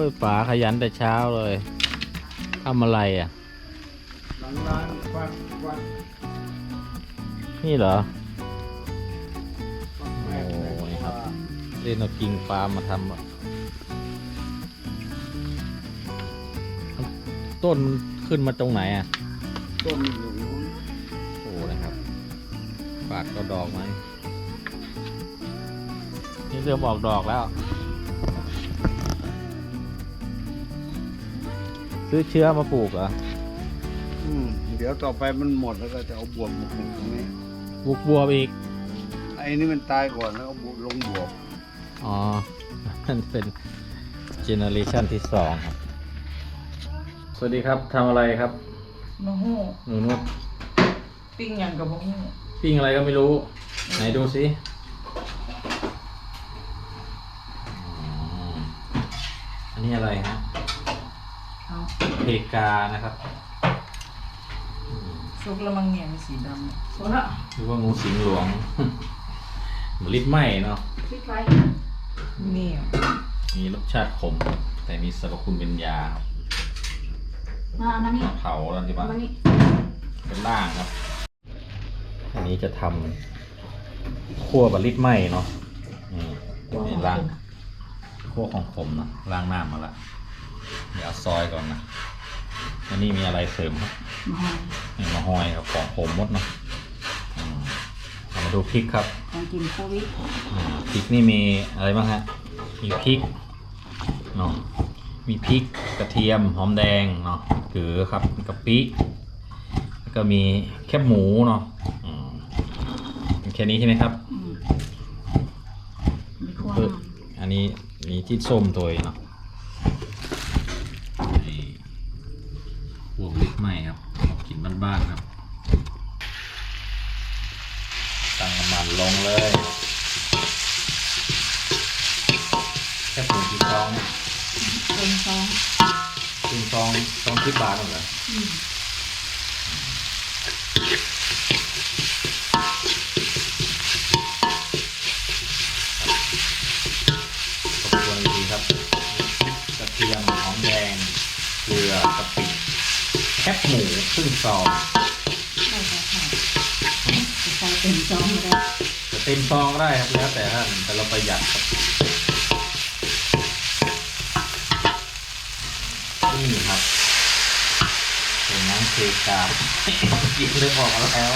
้ยป๋าขยันแต่เช้าเลยทำอะไรอะ หลังร้านฟักฟักนี่เหรอ ฟักแม่โอ้ยครับ เล่นเอากิ่งปลามาทำอะต้นมันขึ้นมาตรงไหนอะ ต้นอยู่นู้นโอ้นะครับปาดก็ดอกไหมนี่เริ่มออกดอกแล้ว ซื้อเชื้อมาปลูกเหรออืมเดี๋ยวต่อไปมันหมดแล้วก็จะเอาบวบมาปลูกตรงนี้ ปลูกบัวอีก ไอ้นี่มันตายก่อนแล้วเอาบวบลงบวบอ๋อ มันเป็นเจเนอเรชันที่สองครับ สวัสดีครับทำอะไรครับมะฮู้หนูนุชปิ้งหยังกับมะฮู้ปิ้งอะไรก็ไม่รู้ ไหนดูสิอ๋ออันนี้อะไรฮะ เอาเพกานะครับอืมซุกแล้วมังเนี่ยมีสีดำโซละหรือว่างูสิงหลวงมลิดไหมเนาะ พริกไฟนี่อะมีรสชาติขม แต่มีสรรพคุณเป็นยาครับมามานี่เผาแล้วที่บ้านมานี่เป็นล่างครับ อันนี้จะทำคั่วบะลิดไหมเนาะนี่นี่ล่างคั่วของผมเนาะล้างน้ำมาละ เดี๋ยวเอาซอยก่อนนะอันนี้มีอะไรเสริมครับมานี่มะฮอยครับของผมหมดเนาะอืมเอามาดูพริกครับของกินโควิดอ่าพริกนี่มีอะไรบ้างฮะมีพริกเนาะมีพริกกระเทียมหอมแดงเนาะเกลือครับมีกะปิแล้วก็มีแคบหมูเนาะอืมมีแค่นี้ใช่ไหมครับ อืมมีขั้วเอออันนี้มีที่ส้มตัวเนาะ บ้านๆครับ ตั้งน้ำมันลงเลย แค่ผงกี่ซองเนี่ยเป็นซองครึ่งซองซองสิบบาทเหรอ อืม ขอบคุณดีครับกระเทียมหอมแดงเกลือกะปิ แคบหมูครึ่งซองได้ค่ค่ะจะใส่เป็นซองก็ได้จะเต็มซองได้ครับแล้วแต่ท่านแต่เราประหยัดครับนี่ครับเป็นน้ำเคกากินเลยออกแล้ว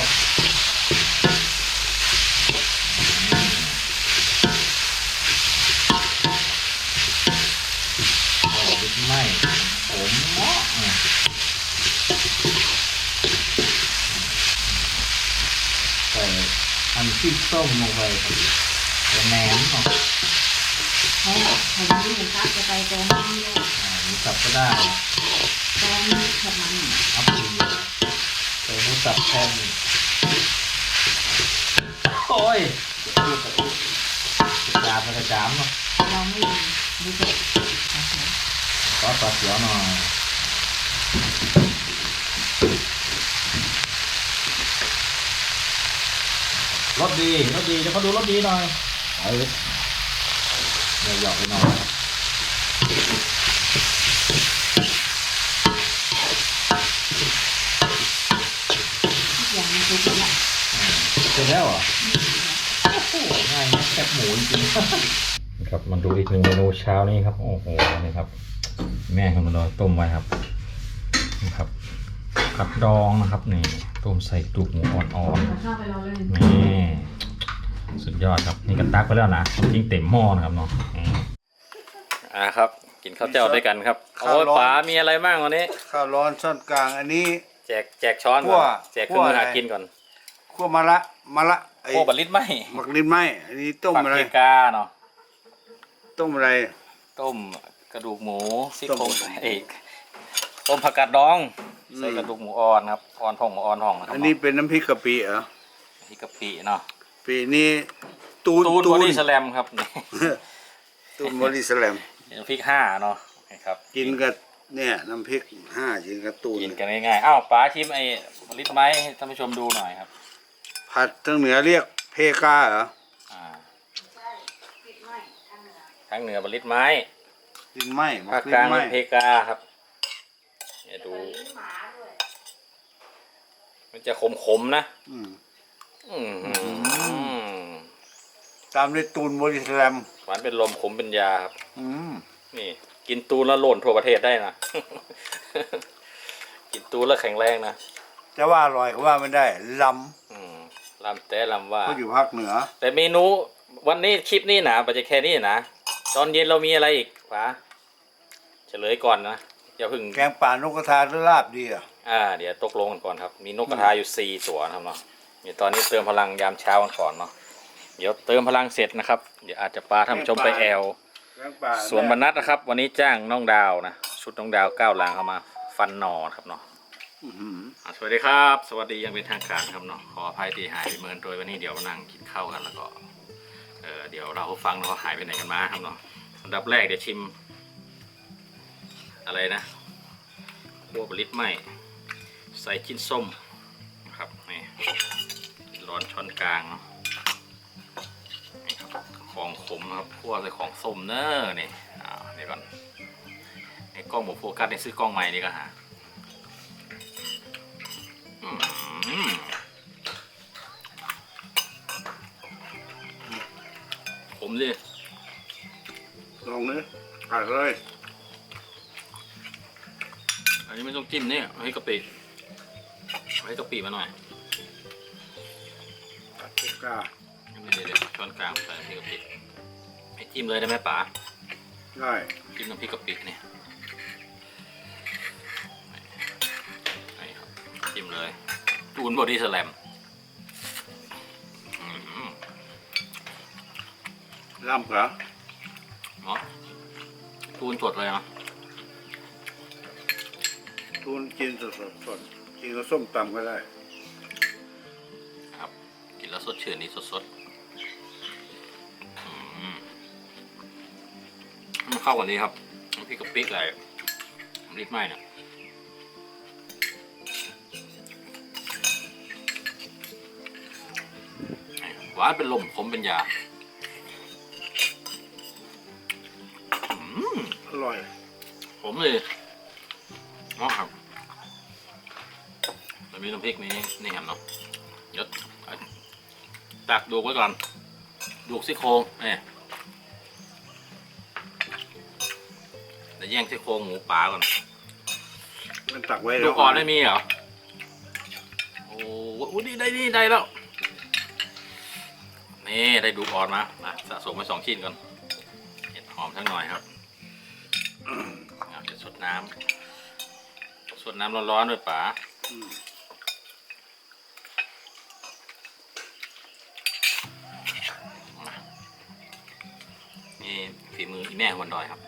อืมโอ้ยไม่ผมเนาะอะใส่ อันที่ส้มลงไปครับแล้วแหนมเนาะให้ให้มันมีครับจะไปแกงนี่เลยอ่าหมูสับก็ได้แกงนี่แค่มัน อัพทีใส่หมูสับแทนโอ้ยกระจามกระจามเนาะเราไม่รู้จักขอปลาเสียวหน่อย รสดีรสดีเดี๋ยวเขาดูรสดีหน่อยเออเดี๋ยวหยอกไปหน่อยอย่างนเป็นอย่างนี้เสร็จแล้วเหรอโอ้โหง่ายนะแคบหมูจริงครับมาดูอีกหนึ่งเมนูเช้านี้ครับ โอ้โหนี่ครับ แม่ของมันต้มไว้ครับนะครับ ผัดดองนะครับนี่ต้มใส่ตุกหมูอ่อนข้าวไปเราเลยๆนี่สุดยอดครับนี่กันตักไปแล้วนะจริงเต็มหม้อนะครับเนาะอ่าครับ กินข้าวเจ้าด้วยกันครับโอ้ยป๋ามีอะไรบ้างวันนี้ข้าวร้อนช้อนกลางอันนี้แจกแจกช้อนคั่ก่อวนแจกเครื่องมือคั่วอะไรหากินก่อนขั้วมะละมะละไอ้โคบัลลิตไหมหมักลิ้นไหมอันนี้ต้มผักอะไรเพกาเนาะต้มอะไร ต้มกระดูกหมูซี่ต้มโครงเอกต้มผักกาดดอง ใส่กระดูกหมูอ่อนครับอ่อนทองหมูอ่อนทองนะครัอันนี้เป็นน้ำพริกกะปิเหรอที่กะปิเนาะปีนี้ตูนตูนบอดี้สแลมครับนี่ตูนบอดี้สแลมน้ำพริกห้าเนาะครับ กินกับเนี่ยน้ำพริกห้ากินกับตูนกินกันง่ายๆอ้าวป๋าชิมไอ้ลิตรไม้ให้ท่านผู้ชมดูหน่อยครับ ผัดทางเหนือเรียกเพกาเหรออ่าทั้งเหนือบลิตรไม้ดินไหม้หมภาคดิกลางไหม้เป็นเพกาครับ เนี่ยดูมันจะขมๆนะอืม อืมตามด้วยตูนบริสแลมหวานเป็นลมขมเป็นยาครับ อืมนี่ กินตูนแล้วหล่นทั่วประเทศได้นะ กินตูนแล้วแข็งแรงนะจะว่าอร่อยก็ว่าไม่ได้ลอืมลำแต่ลำว่าำก็อยู่ภาคเหนือ แต่เมนูวันนี้คลิปนี้นะปัจจะแค่นี้นะ ตอนเย็นเรามีอะไรอีกป๋าเฉลยก่อนนะ อย่าเพึ่งแกงป่านกกระทาหรือลาบดีอะอ่าเดี๋ยวตกลงกันก่อนครับ มีนกกระทาอยู่สี่ตัวนะครับเนาะเดี๋ยวตอนนี้เติมพลังยามเช้ากันก่อนเนาะเดี๋ยวเติมพลังเสร็จนะครับ เดี๋ยวอาจจะปาท่านผู้ชมไปแอล แกงป่าสวนบรรนัดนะครับ วันนี้จ้างน้องดาวนะชุดน้องดาวเก้าหลังเข้ามาฟันหนอครับเนาะอื้อหืออะสวัสดีครับ สวัสดีอยังเป็นทางการครับเนาะขออภัยที่หายไปเมินโดยวันนี้เดี๋ยวมานั่งกินข้าวกันแล้วก็เออเดี๋ยวเราฟังเราหายไปไหนกันมาครับเนาะอันดับแรกเดี๋ยวชิม อะไรนะขั่วบลิตไหมใส่ชิ้นส้มนะครับนี่ร้อนช้อนกลางนี่ครับของขมนะครับขั่วใส่ของส้มเนอะนี่อ่าเดี๋ยวก่อนไอ้กล้องหมูโฟกัสในซื้อกล้องใหม่นี่ก็หาผมดิลองเลยขาดเลย นนี้ไม่ต้องจิ้มเนี่ยเอาให้กะปิเอาให้กะปิมาหน่อยตัดเปกานี่เดี๋ยวเดี๋ยวช้อนกลางใส่น้ำพริกกะปิให้จิ้มเลยได้ไหมป๋าได้จิ้มน้ำพริกกะปิเนี่ยนี่ครับจิ้มเลยตูนบอดี้สแลมอืมลำเหรอเนาะตูนสดเลยเนาะ ตูนกินสดสดสดกินกับส้มตำก็ได้ ครับ กินแล้วสดชื่นนี่สดๆอืมมันเข้ากันดีครับน้ำพริกกะปิอะไรน้ำพริกไหม้เนี่ยหวานเป็นลมขมเป็นยาอืมอร่อย ผมเลยเนาะครับ มันมีน้ำพริกนี้นี่ครับเนาะเดี๋ยวตักดูไว้ก่อนดูกซี่โครงเนี่ยเดี๋ยวแย่งซี่โครงหมูป่าก่อนมันตักไว้ดูแล้วก่อนไม่มีเหรอโอ้โหนี่ได้นี่ได้แล้วนี่ได้ดูอ่อนมาอะสะสมไปสองชิ้นก่อนเห็ดหอมทั้งหน่อยครับเอาจะสดน้ำสดน้ำร้อนๆด้วยป๋า ฝีมืออีแม่วันดอยครับ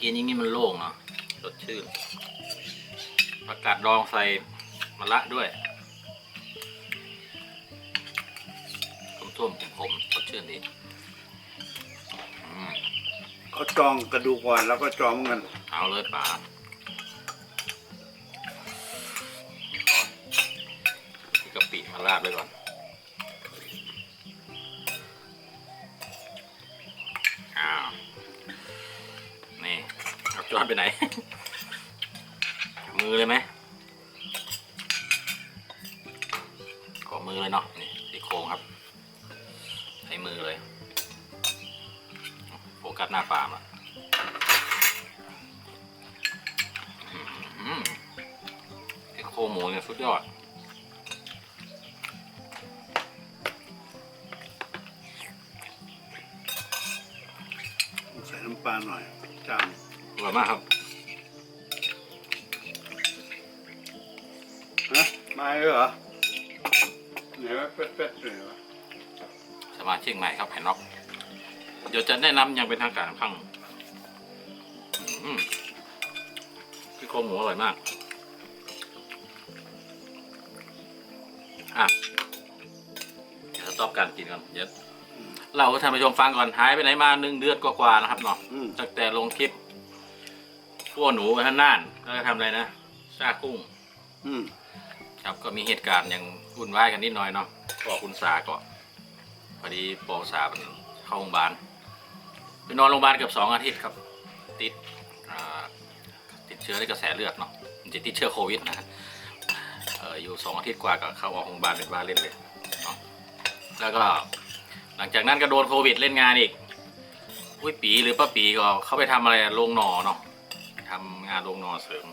กินอย่างนี้มันโล่งเนาะสดชื่นผักกาดดองใส่มะระด้วยท่วมๆผมๆสดชื่นดีอืมเขาจองกระดูกก่อนแล้วก็จองเหมือนกัน เอาเลยป๋า เลยเนาะนี่ที่โครงครับ ใช้มือเลยโฟกัสหน้าปลามาอืมที่โครงหมูเนี่ยสุดยอดใส่น้ำปลาหน่อยจางอร่อยมากครับฮะมาเลยเหรอ ไหนว่าเป็ดๆเลยวะสมาชิกใหม่ครับแผ่นน็อกเดี๋ยวจะแนะนำอยังเป็นทางการข้างอืมที่โครงหมูอร่อยมาก อะ เดี๋ยวสต็อปการกินก่อนเดี๋ยวเราก็ท่านผู้ชมฟังก่อนหายไปไหนมาหนึ่งเดือนกว่าๆนะครับเนาะอืมตั้งแต่ลงคลิปขั้วหนูไปท่านน่านแล้วก็ทำอะไรนะซากุ้ง อืม ครับก็มีเหตุการณ์ยังวุ่นวายกันนิดหน่อยเนาะก็คุณสาก็พอดีปอสามันเข้าโรงพยาบาลไปนอนโรงพยาบาลเกือบสองอาทิตย์ครับ ติดอ่าติดเชื้อในกระแสเลือดเนาะมันจะติดเชื้อโควิดนะเอออยู่สองอาทิตย์กว่าก็เข้าออกโรงพยาบาลเป็นบ้าเล่นเลยเนาะแล้วก็หลังจากนั้นก็โดนโควิดเล่นงานอีกอุ้ยปีหรือป้าปีก็เข้าไปทำอะไรโรงนอเนาะทำงานโรงนอเสริม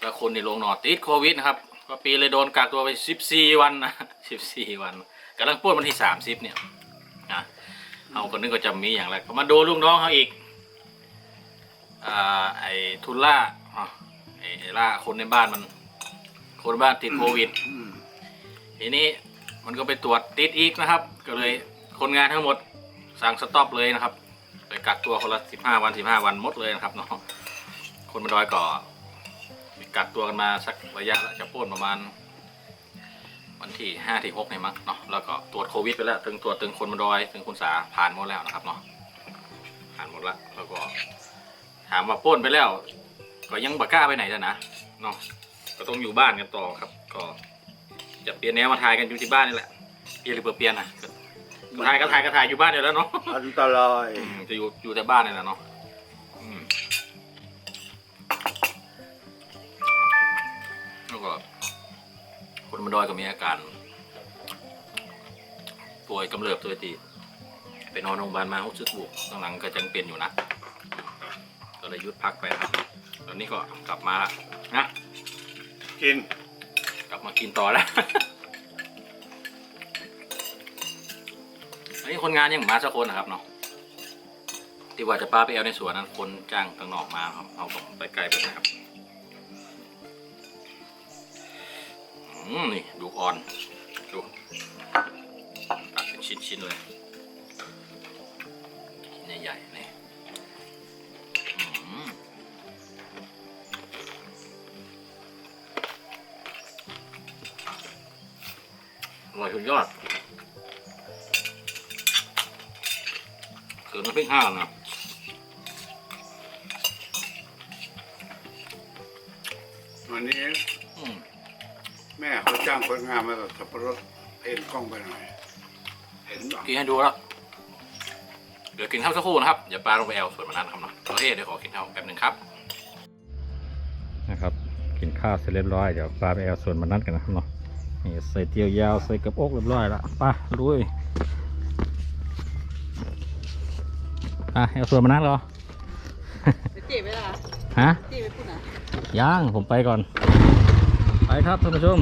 แล้วคนในโรงนอติดโควิดนะครับ ป้าปีเลยโดนกักตัวไปสิบสี่วันนะสิบสี่วันกำลังพูดวันที่สามสิบเนี่ยนะเอาคนนึงก็จะมีอย่างไรก็มาดูลูกน้องเขาอีกอ่าไอ้ทุนล่าไอ้ล่าคนในบ้านมัน คนบ้านติดโควิดทีนี้มันก็ไปตรวจติดอีกนะครับ ก็เลยคนงานทั้งหมดสั่งสต็อปเลยนะครับ ไปกักตัวคนละสิบห้าวันสิบห้าวันหมดเลยนะครับเนาะคนมาดอยก่อ กักตัวกันมาสักระยะแล้วจะพ่นประมาณ วันที่ห้าที่หกเนี่ยมั้งเนาะแล้วก็ตรวจโควิดไปแล้ว ถึงตรวจถึงคนมาดอย ถึงคุณสาผ่านหมดแล้วนะครับเนาะผ่านหมดแล้วแล้วก็ถามว่าปล้นไปแล้ว ก็ยังบักล้าไปไหนจ้ะนะเนาะก็ต้องอยู่บ้านกันต่อครับ ก็จะเปลี่ยนแนวมาถ่ายกันอยู่ที่บ้านนี่แหละเปลี่ยนหรือเปลี่ยนนะก็ถ่ายก็ถ่ายก็ถ่ายอยู่บ้านอยู่แล้วเนาะอันตรายอืมจะอยู่อยู่แต่บ้านนี่แหละเนาะ คนมาดอยก็มีอาการ ป่วยกำเริบตัวทีไปนอนโรงพยาบาลมาหกสิบบุกกำลังก็ยังเป็นอยู่นะ ก็เลยหยุดพักไปครับ ตอนนี้ก็กลับมาละนะ กิน กลับมากินต่อแล้ว อันนี้คนงานยังมาสักคนนะครับเนาะที่ว่าจะป้าไปเอาในสวนนั้นคนจ้างตั้งนอกมาครับเอาไปไกลไปนะครับ นี่ดูอ่อน ดูตัดเป็นชิ้นๆเลยชิ้นใหญ่ๆนี่อืมอร่อยสุดยอดเกิดน้ำพริกห้านะวันนี้อืม แม่เขาจ้างคนงานมาตัดสับปะรดเห็นกล้องไปหน่อย เห็นป่ะกินให้ดูแล้วเดี๋ยวกินข้าวสักครู่นะครับอย่าปลาลงไปแอลส่วนมันนั้นครับเนาะโอเคเดี๋ยวขอกินข้าวแป๊บหนึ่งครับ นะครับ กินข้าวเสร็จเรียบร้อยเดี๋ยวปลาไปแอลส่วนมันนั้นกันนะครับเนาะนี่ใส่เตียวยาวใส่กระโปกเรียบร้อยแล้วไป้าลุยอะแอลส่วนมันนั้นเหรอเจ็บไหมล่ะฮะเจ็บไหมพูดนะย่างผมไปก่อนไป ครับท่านผู้ชม